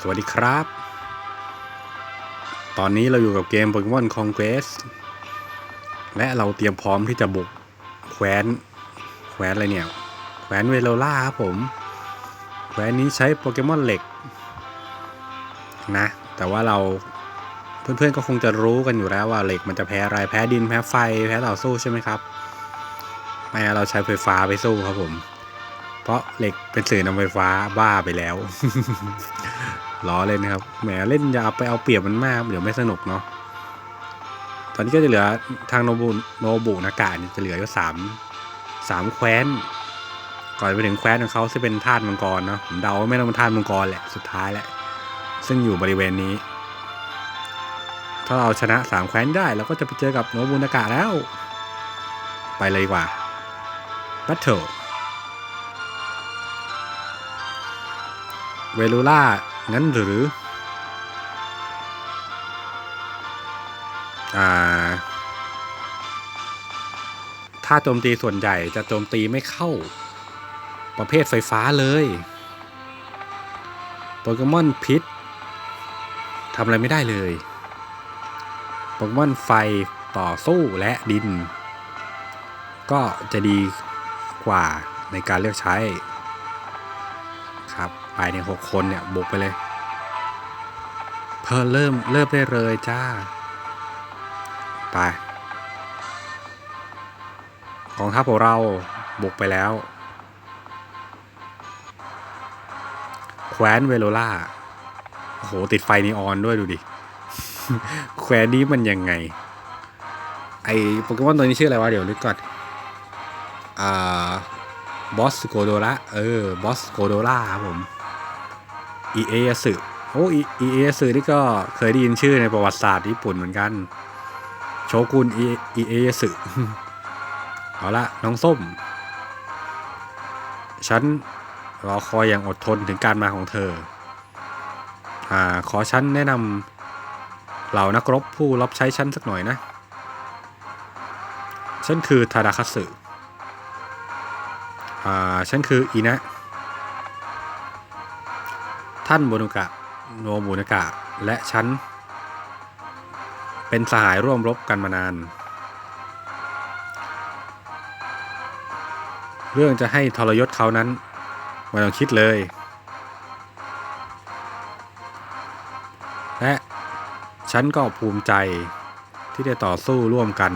สวัสดีครับ ตอนนี้เราอยู่กับเกม Pokemon Conquest และเราเตรียมพร้อมที่จะบุกแคว้น แคว้นอะไรเนี่ย แคว้นเวโลล่าครับผม แคว้นนี้ใช้โปเกมอนเหล็ก นะ แต่ว่าเราเพื่อนๆก็คงจะรู้กันอยู่แล้วว่าเหล็กมันจะแพ้อะไร แพ้ดิน แพ้ไฟ แพ้ต่อสู้ใช่ไหมครับ ไม่เราใช้ไฟฟ้าไปสู้ครับผม เพราะเหล็กเป็นสื่อนำไฟฟ้าบ้าไปแล้ว ล้อเล่นนะครับ แหมเล่นอย่าเอาไปเอาเปรียบมันมาก เดี๋ยวไม่สนุกเนาะ ตอนนี้ก็จะเหลือทางโนบุโนบุนากาเนี่ยจะเหลืออยู่สามสามแคว้น ก่อนไปถึงแคว้นของเขาจะเป็นธาตุมังกรเนาะ ผมเดาว่าไม่ต้องเป็นธาตุมังกรแหละ สุดท้ายแหละ ซึ่งอยู่บริเวณนี้ ถ้าเราชนะสามแคว้นได้เราก็จะไปเจอกับโนบุนากาแล้ว ไปเลยดีกว่า Battle เวลูล่า งั้นหรือ อ่า ถ้าโจมตีส่วนใหญ่จะโจมตีไม่เข้า ประเภทไฟฟ้าเลยโปเกมอนพิษทำอะไรไม่ได้เลยโปเกมอนไฟต่อสู้และดิน ก็จะดีกว่าในการเลือกใช้ ครับไปในหกคนเนี่ยบุกไปเลย เพิ่มเริ่มเริ่มได้เลยจ้า ไปกองทัพของเราบุกไปแล้ว แคว้นเวโลล่าโอ้โห ติดไฟนีออนด้วยดูดิ แคว้นนี้มันยังไง ไอโปเกมอนตัวนี้ชื่ออะไรวะ เดี๋ยวนึกก่อน อ่า บอสโกโดระเออบอสโกโดระครับผมอีเอสึโอ้อีเอสึนี่ก็เคยได้ยินชื่อในประวัติศาสตร์ญี่ปุ่นเหมือนกัน โชกุนอีเอสึเอาละน้องส้ม ฉันรอคอยอย่างอดทนถึงการมาของเธออ่าขอฉันแนะนำเหล่านักรบผู้รับใช้ฉันสักหน่อยนะ ฉันคือทาดาคัตสึ อ่าฉันคืออีนะ ท่านโบนุกะโนบุนากะและฉัน เป็นสหายร่วมรบกันมานาน เรื่องจะให้ทรยศเขานั้นไม่ต้องคิดเลย และฉันก็ภูมิใจที่ได้ต่อสู้ร่วมกัน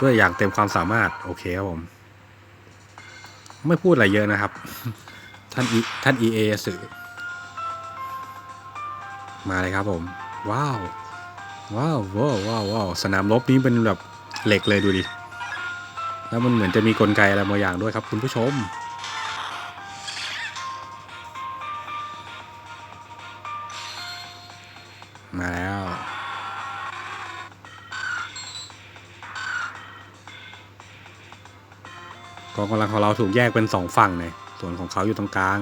ด้วยอย่างเต็มความสามารถ โอเคครับผม ไม่พูดอะไรเยอะนะครับ ท่านท่านเอสื่อมาเลยครับผม ว้าว ว้าวว้าวว้าวว้าวสนามรบนี้เป็นแบบเหล็กเลยดูดิ แล้วมันเหมือนจะมีกลไกอะไรบางอย่างด้วยครับคุณผู้ชมำลังของเราถูกแยกเป็นสองฝั่งเลยส่วนของเขาอยู่ตรงกลาง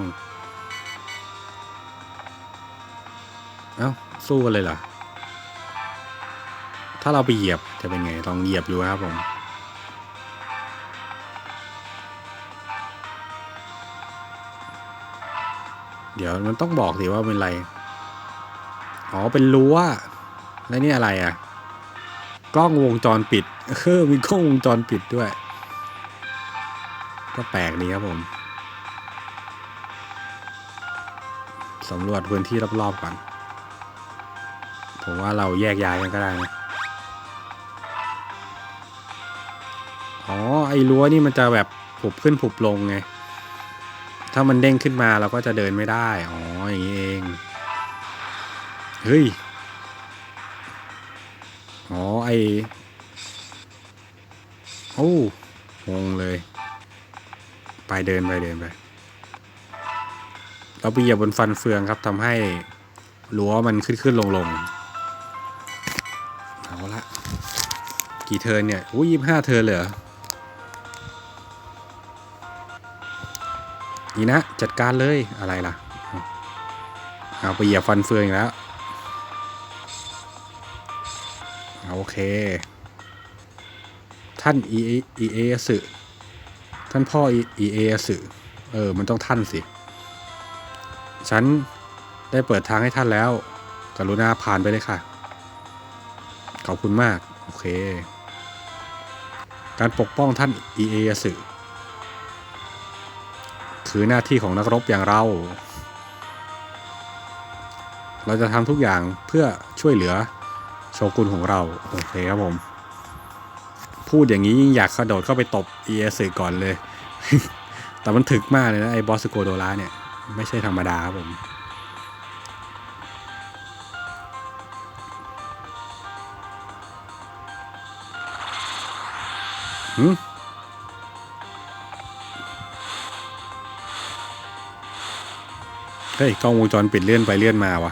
เอ้า สู้กันเลยเหรอ ถ้าเราไปเหยียบจะเป็นไง ลองเหยียบดูครับผม เดี๋ยวมันต้องบอกสิว่าเป็นอะไร อ๋อ เป็นรั้ว แล้วนี่อะไรอะ กล้องวงจรปิด เออ มีกล้องวงจรปิดด้วย ก็แปลกดีครับผมสำรวจพื้นที่รอบๆก่อน ผมว่าเราแยกย้ายกันก็ได้นะ อ๋อ ไอ้รั้วนี่มันจะแบบผุบขึ้นผุบลงไง ถ้ามันเด้งขึ้นมาเราก็จะเดินไม่ได้ อ๋อ อย่างนี้เอง เฮ้ย อ๋อ ไอโอ้งงเลย ไปเดินไปเดินไป เราไปเหยียบบนฟันเฟืองครับทำให้รั้วมันขึ้นขึ้นลงลงเอาละกี่เทิร์นเนี่ยอุ้ยยี่ห้าเทิร์นเลยเหรอนี่นะจัดการเลยอะไรล่ะเอาไปเหยียบฟันเฟืองอีกแล้วโอเค ท่านอีอีเอสึ ท่านพ่อเอเอสึเออ มันต้องท่านสิ ฉันได้เปิดทางให้ท่านแล้ว กรุณาผ่านไปเลยค่ะ ขอบคุณมาก โอเค การปกป้องท่านเอเอยาสึคือหน้าที่ของนักรบอย่างเรา เราจะทำทุกอย่างเพื่อช่วยเหลือโชกุนของเรา โอเคครับผม พูดอย่างนี้ยิ่งอยากกระโดดเข้าไปตบเอยาสึก่อนเลย แต่มันถึกมากเลยนะ ไอ้บอสโกโดราเนี่ย ไม่ใช่ธรรมดาครับผม หืมเฮ้ยกล้องวงจรปิดเลื่อนไปเลื่อนมาวะ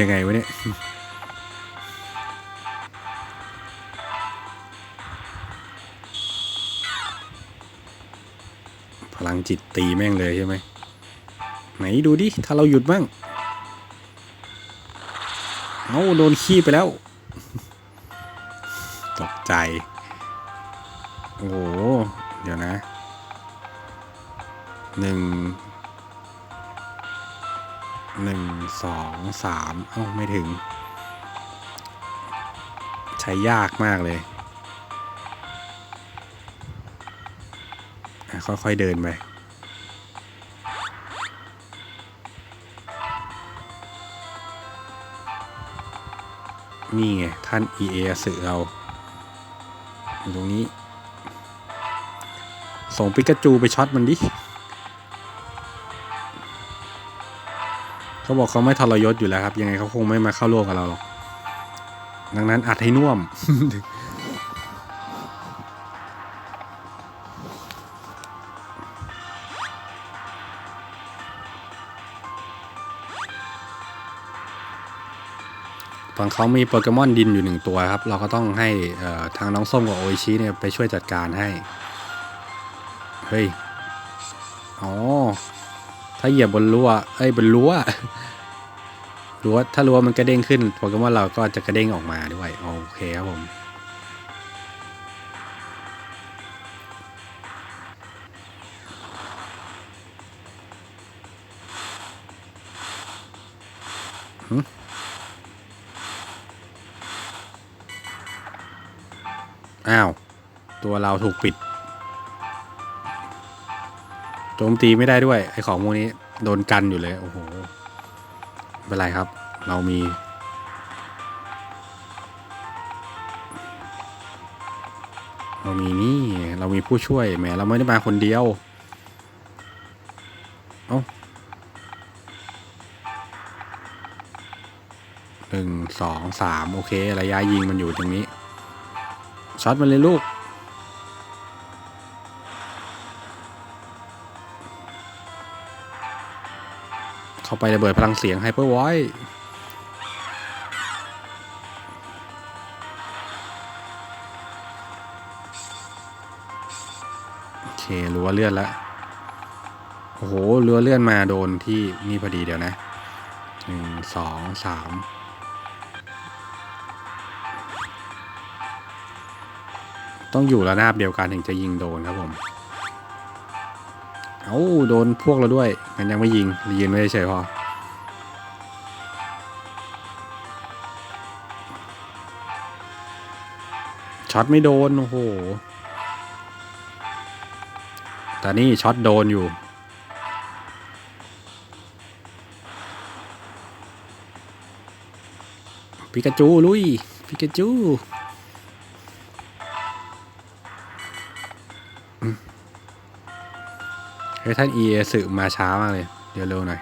ยังไงวะเนี่ย จิตตีแม่งเลยใช่ไหมไหนดูดิ ถ้าเราหยุดบ้าง เอาโดนขี้ไปแล้ว ตกใจ โอ้โห เดี๋ยวนะหนึ่งหนึ่งสองสามเอ้าไม่ถึง ใช้ยากมากเลย ค่อยๆเดินไป นี่ไง ท่านเอเอสื่อเราอยู่ตรงนี้ ส่งปิกาจูไปช็อตมันดิ เขาบอกเขาไม่ทรยศอยู่แล้วครับ ยังไงเขาคงไม่มาเข้าร่วมกับเราหรอก ดังนั้นอัดให้น่วม ฝั่งเขามีโปเกมอนดินอยู่หนึ่งตัวครับ เราก็ต้องให้ทางน้องส้มกับโออิชิเนี่ยไปช่วยจัดการให้ เฮ้ย อ๋อ ถ้าเหยียบบนรั้วเอ้ยบนรั้วรั้วถ้ารั้วมันกระเด้งขึ้นโปเกมอนเราก็จะกระเด้งออกมาด้วย โอเคครับผม อ้าว ตัวเราถูกปิด โจมตีไม่ได้ด้วย ไอของพวกนี้โดนกันอยู่เลย โอ้โหไม่เป็นไรครับ เรามี เรามีนี่ เรามีผู้ช่วยแหมเราไม่ได้มาคนเดียว เอ้าหนึ่งสองสามโอเค ระยะยิงมันอยู่ตรงนี้ ช็อตมันเลยลูก เข้าไประเบิดพลังเสียงไฮเปอร์ไวโอเครู้วเลื่อนแล้วโอ้โหรือเลื่อนมาโดนที่นี่พอดีเดี๋ยวนะหนึ่งสองสาม ต้องอยู่ระนาบเดียวกันถึงจะยิงโดนครับผมเอาโดนพวกเราด้วยงั้นยังไม่ยิงยืนไม่เฉยพอช็อตไม่โดน โอ้โห แต่นี่ช็อตโดนอยู่ ปิกาจู ลุย ปิกาจู เฮ้ยท่านเอสึมาช้ามากเลย เดี๋ยวเร็วหน่อย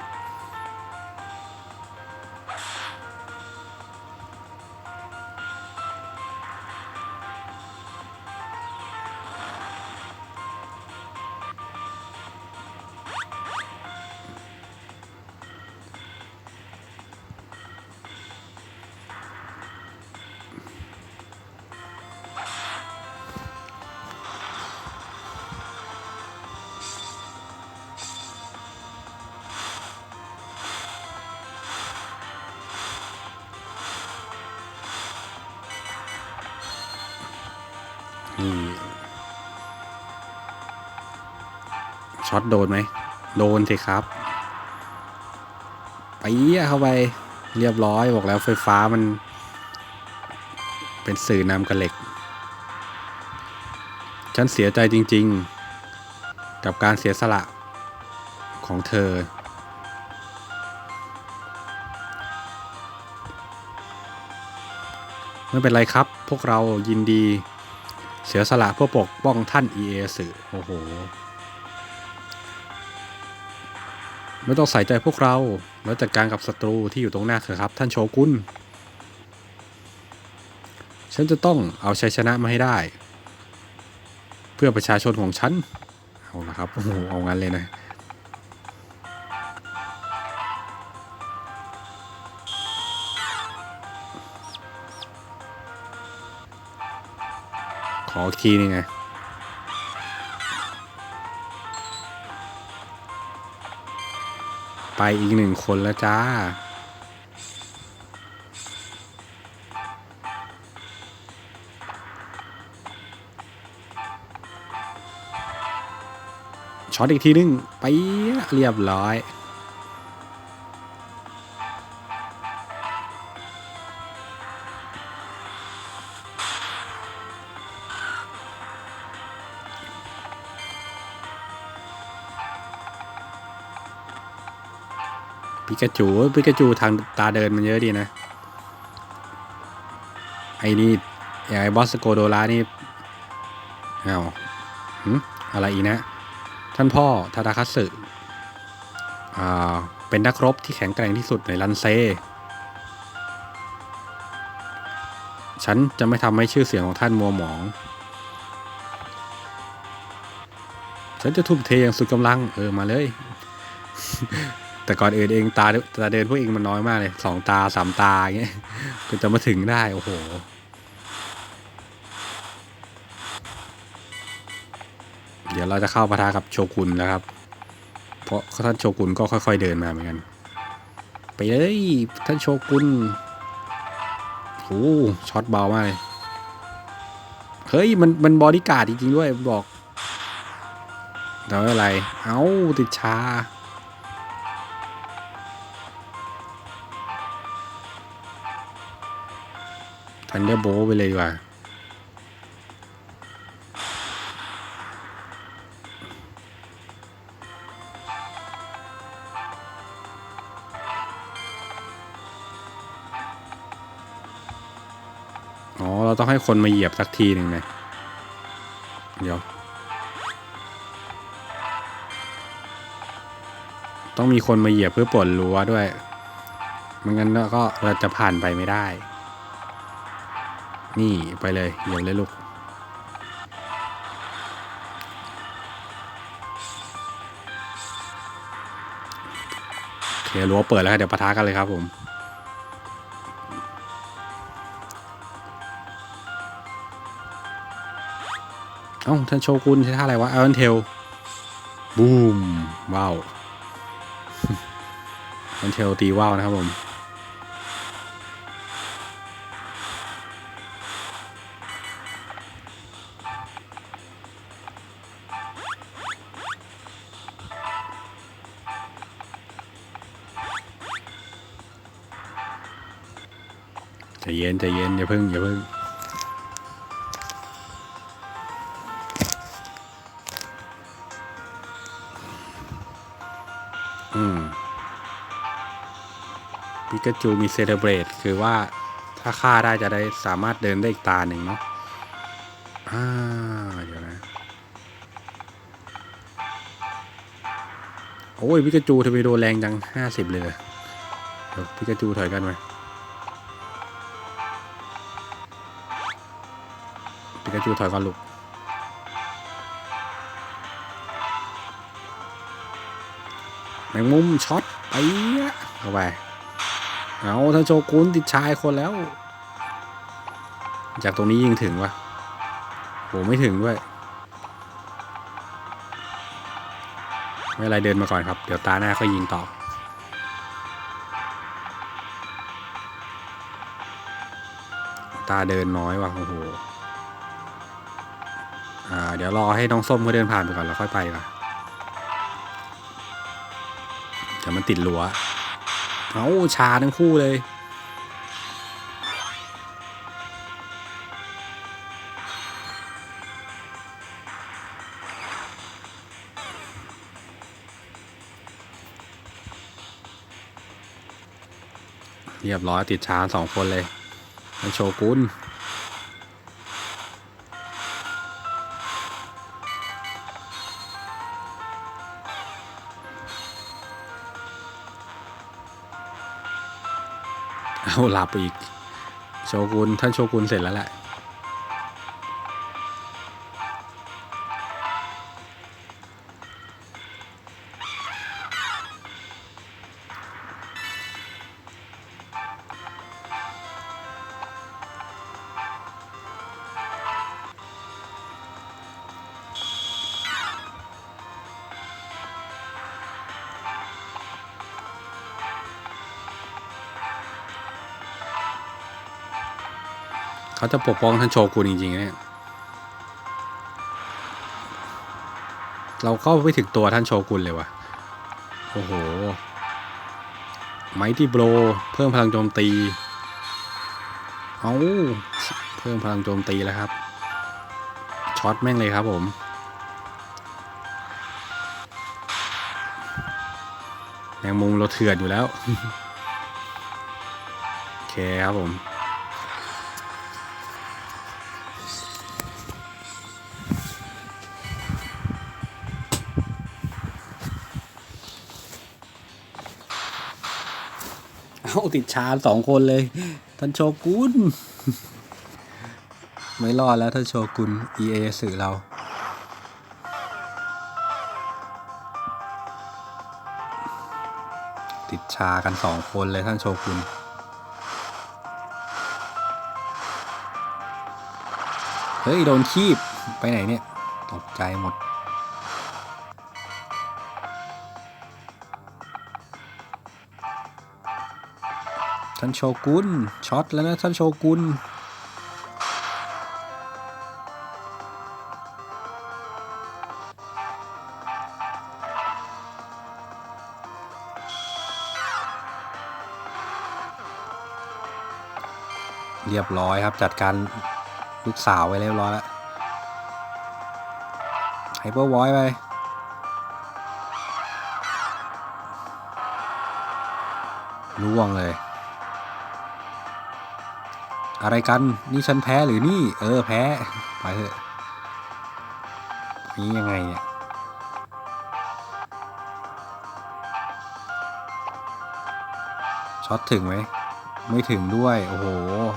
ช็อตโดนไหม โดนสิครับไปเยี่ยเข้าไปเรียบร้อยบอกแล้วไฟฟ้ามัน เป็นสื่อนำกับเหล็ก ฉันเสียใจจริง ๆ กับการเสียสละของเธอ ไม่เป็นไรครับ พวกเรายินดีเสียสละเพื่อปกป้องท่านเอเอสึโอ้โห ไม่ต้องใส่ใจพวกเรา แล้วจัดการกับศัตรูที่อยู่ตรงหน้าเถอะครับ ท่านโชกุน ฉันจะต้องเอาชัยชนะมาให้ได้ เพื่อประชาชนของฉัน เอาละครับ โอ้โห เอางั้นเลยนะขออีกทีนึงไง ไปอีกหนึ่งคนแล้วจ้า ช็อตอีกทีนึง ไปเรียบร้อย ปิกาจูปิกาจูทางตาเดินมันเยอะดีนะ ไอ้นี่อย่างไอ้บอสโกโดรานี่เอาหึอะไรอีกนะ ท่านพ่อทาดาคัตสึอ่าเป็นนักรบที่แข็งแกร่งที่สุดในรันเซ ฉันจะไม่ทำให้ชื่อเสียงของท่านมัวหมอง ฉันจะทุ่มเทอย่างสุดกำลัง เออ มาเลย แต่ก่อนอื่นเองตาตาเดินพวกเองมันน้อยมากเลยสองตาสามตาอย่างเงี้ยก็จะมาถึงได้ โอ้โห เดี๋ยวเราจะเข้าปะทะกับโชกุนแล้วครับ เพราะท่านโชกุนก็ค่อย ๆ เดินมาเหมือนกัน ไปเลยท่านโชกุนโอ้ช็อตเบามากเลย เฮ้ย มันมันบอดี้การ์ดจริงๆด้วยบอกแต่ไม่เป็นไร เอ้าติดชา ทันเดอร์โบไปเลยดีกว่า อ๋อ เราต้องให้คนมาเหยียบสักทีหนึ่งนะเดี๋ยว ต้องมีคนมาเหยียบเพื่อปลดรั้วด้วยไม่งั้นก็เราจะผ่านไปไม่ได้ นี่ไปเลยเหยียบเลยลูก เครั้วเปิดแล้วครับเดี๋ยวปะทะกันเลยครับผมเอ้าท่านโชกุนใช้ท่าอะไรวะเอ o นเทลบูมว้าวอันเทลตีว้าวนะครับผม ใจเย็นใจเย็นอย่าเพิ่งอย่าเพิ่งอืมปิกาจูมีเซเลเบรตคือว่าถ้าฆ่าได้จะได้สามารถเดินได้อีกตาหนึ่งเนาะอ่าเดี๋ยวนะโอ้ยปิกาจูทำไมโดนแรงจังห้าสิบเลยเดี๋ยวปิกาจูถอยกันไหม ปิกาจูถอยก่อนลูกแมงมุมช็อตไปเข้าไปเอาถ้าโชกุนติดชายคนแล้ว จากตรงนี้ยิงถึงวะโหไม่ถึงด้วย ไม่ไรเดินมาก่อนครับ เดี๋ยวตาหน้าค่อยยิงต่อตาเดินน้อยว่ะโอ้โห ดี๋ยวรอให้น้องส้มเขาเดินผ่านไปก่อนแล้วค่อยไปก่อนแต่มันติดรั้วเอาชาทั้งคู่เลย เรียบร้อยติดชาสองคนเลยมันโชกุน เอาหลับอีก โชกุนท่านโชกุนเสร็จแล้วแหละ เขาจะปกป้องท่านโชกุนจริงๆเนี่ยเราเข้าไปถึงตัวท่านโชกุนเลยวะโอ้โหไมตี้โบรเพิ่มพลังโจมตี เอาเพิ่มพลังโจมตีแล้วครับ ช็อตแม่งเลยครับผมแมงมุมเราเถื่อนอยู่แล้ว โอเคครับผมาติดชาสองคนเลย ท่านโชกุนไม่รอดแล้วท่านโชกุน EA สื่อเรา ติดชากันสองคนเลยท่านโชกุนเฮ้ย โดนคีบไปไหนเนี่ย ตกใจหมด ท่านโชกุนช็อตแล้วนะท่านโชกุนเรียบร้อยครับจัดการลูกสาวไว้เรียบร้อยแล้วไฮเปอร์วอยไปล่วงเลย อะไรกัน นี่ฉันแพ้หรือนี่ เออแพ้ ไปเถอะนี่ยังไงเนี่ยช็อตถึงไหม ไม่ถึงด้วย โอ้โห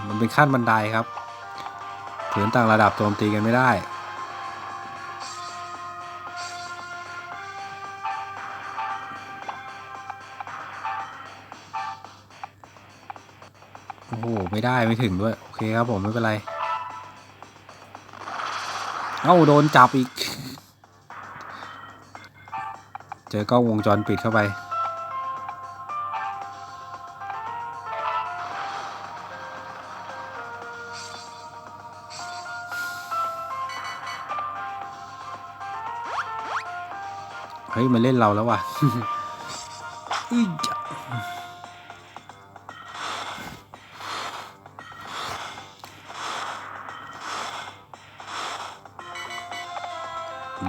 มันเป็นขั้นบันไดครับ ถืนต่างระดับโจมตีกันไม่ได้ ได้ไม่ถึงด้วย โอเคครับผมไม่เป็นไร เอ้าโดนจับอีก เจอกล้องวงจรปิดเข้าไป เฮ้ย มันเล่นเราแล้วว่ะ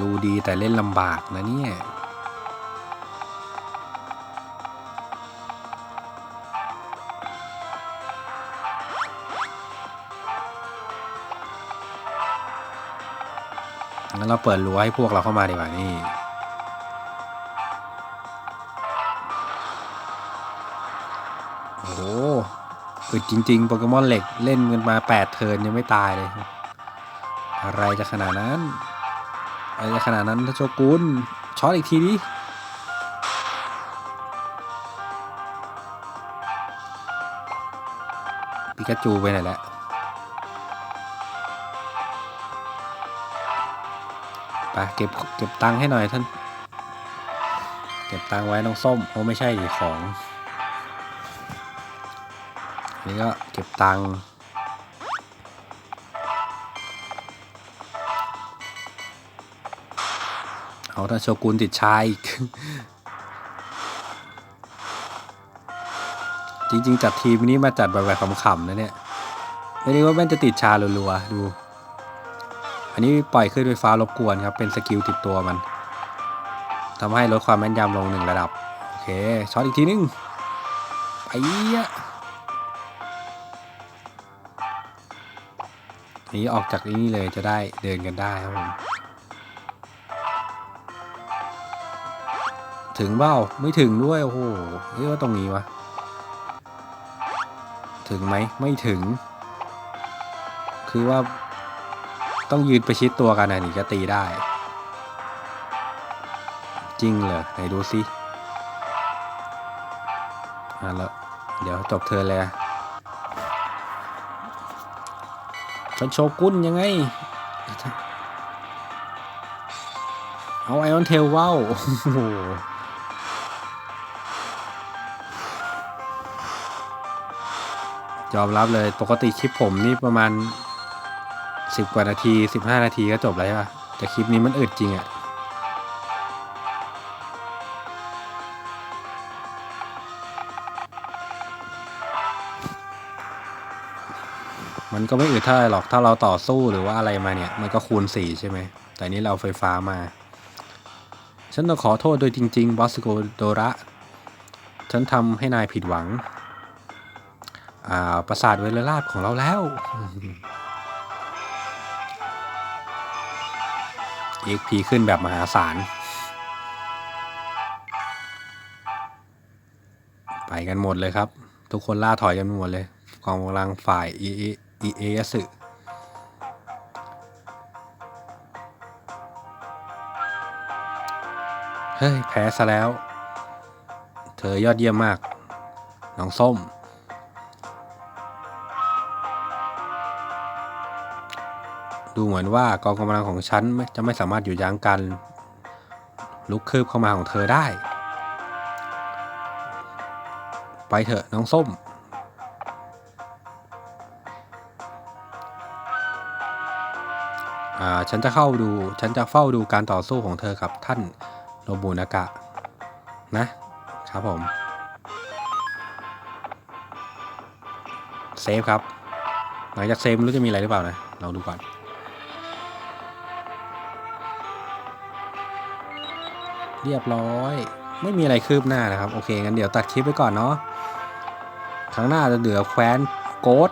ดูดีแต่เล่นลำบากนะเนี่ยงั้นเราเปิดรั้วให้พวกเราเข้ามาดีกว่านี่โอ้โหอึดจริง ๆ โปเกมอนเหล็กเล่นกันมาแปดเทิร์นยังไม่ตายเลย อะไรจะขนาดนั้น อะไรขนาดนั้นถ้าโชกุนช็อตอีกทีดิปิกาจูไปไหนแล้วไปเก็บเก็บตังค์ให้หน่อยท่าน เก็บตังค์ไว้น้องส้มโอ้ไม่ใช่ดิของนี่ก็เก็บตังค์ เอาถ้าโชกุนติดชายอีก จริง ๆ จัดทีมนี้มาจัดแบบขำๆนะเนี่ย ไม่ได้ว่าแม่นจะติดชาลัวๆดู อันนี้ปล่อยขึ้นไฟฟ้ารบกวนครับ เป็นสกิลติดตัวมันทำให้ลดความแม่นยำลงหนึ่งระดับ โอเคช็อตอีกทีนึงไปอะนี้ออกจากนี่เลยจะได้เดินกันได้ครับผม ถึงเบ้าไม่ถึงด้วยโอ้โหเรียกว่าตรงนี้วะถึงไหมไม่ถึง คือว่า ต้องยืนไปชิดตัวกันนะถึงจะตีได้ จริงเหรอไหนดูสิอะแล้วเดี๋ยวจบเธอเลยฉันโชกุนยังไง เอาไอออนเทลว้าวโอ้โห ยอมรับเลยปกติคลิปผมนี่ประมาณ10กว่านาที15นาทีก็จบแล้วใช่ปะแต่คลิปนี้มันอึดจริงอะมันก็ไม่อึดเท่าไหร่หรอกถ้าเราต่อสู้หรือว่าอะไรมาเนี่ย มันก็คูณ4ใช่ไหม แต่นี้เราไฟฟ้ามา ฉันต้องขอโทษโดยจริง ๆบอสโกโดระ ฉันทำให้นายผิดหวัง ประสาทเวลราบของเราแล้ว EXP ขึ้นแบบมหาศาล ไปกันหมดเลยครับ ทุกคนล่าถอยกันหมดเลยกองกำลังฝ่าย EA EA สึเฮ้ย แพ้ซะแล้ว เธอยอดเยี่ยมมาก น้องส้ม ดูเหมือนว่ากองกำลังของฉันจะไม่สามารถอยู่ยั้งกันลุกคืบเข้ามาของเธอได้ ไปเถอะน้องส้ม อ่า ฉันจะเข้าดู ฉันจะเฝ้าดูการต่อสู้ของเธอกับท่านโนบุนากะ นะ ครับผม เซฟครับ หลังจากเซฟรู้จะมีอะไรหรือเปล่านะ เราดูก่อน เรียบร้อย ไม่มีอะไรคืบหน้านะครับ โอเคงั้นเดี๋ยวตัดคลิปไปก่อนเนาะครั้งหน้าจะเหลือแคว้นโกด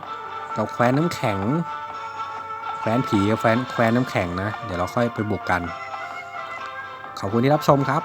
กับแคว้นน้ำแข็ง แคว้นผีกับแคว้นแคว้นน้ำแข็งนะ เดี๋ยวเราค่อยไปบุกกัน ขอบคุณที่รับชมครับ